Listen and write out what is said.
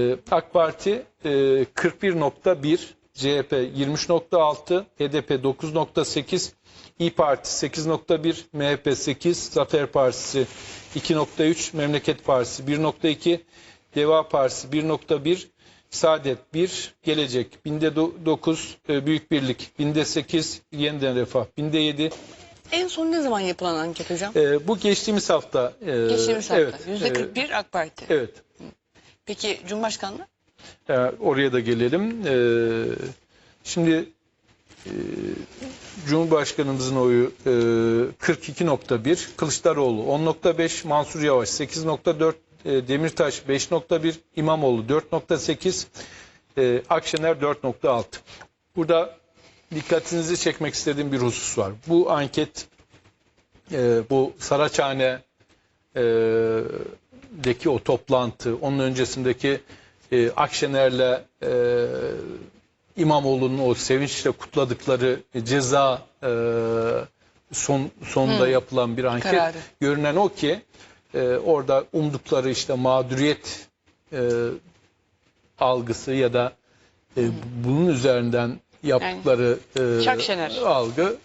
Ee, AK Parti e, 41.1, CHP 23.6, HDP 9.8, İyi Parti 8.1, MHP 8, Zafer Partisi 2.3, Memleket Partisi 1.2, Deva Partisi 1.1, Saadet 1, Gelecek binde 9, Büyük Birlik binde 8, Yeniden Refah binde 7. En son ne zaman yapılan anket hocam? Ee, bu geçtiğimiz hafta. e, Geçtiğimiz hafta. Evet, Yüzde e, 41 AK Parti. evet. Peki Cumhurbaşkanlığı? Ee, oraya da gelelim. Ee, şimdi e, Cumhurbaşkanımızın oyu e, 42.1, Kılıçdaroğlu 10.5, Mansur Yavaş 8.4, e, Demirtaş 5.1, İmamoğlu 4.8, e, Akşener 4.6. Burada dikkatinizi çekmek istediğim bir husus var. Bu anket e, bu Saraçhane e, deki o toplantı, onun öncesindeki e, Akşener'le e, İmamoğlu'nun o sevinçle kutladıkları ceza e, son sonunda yapılan bir anket. Kararı. Görünen o ki e, orada umdukları işte mağduriyet e, algısı ya da e, bunun üzerinden yaptıkları e, Şakşener. algı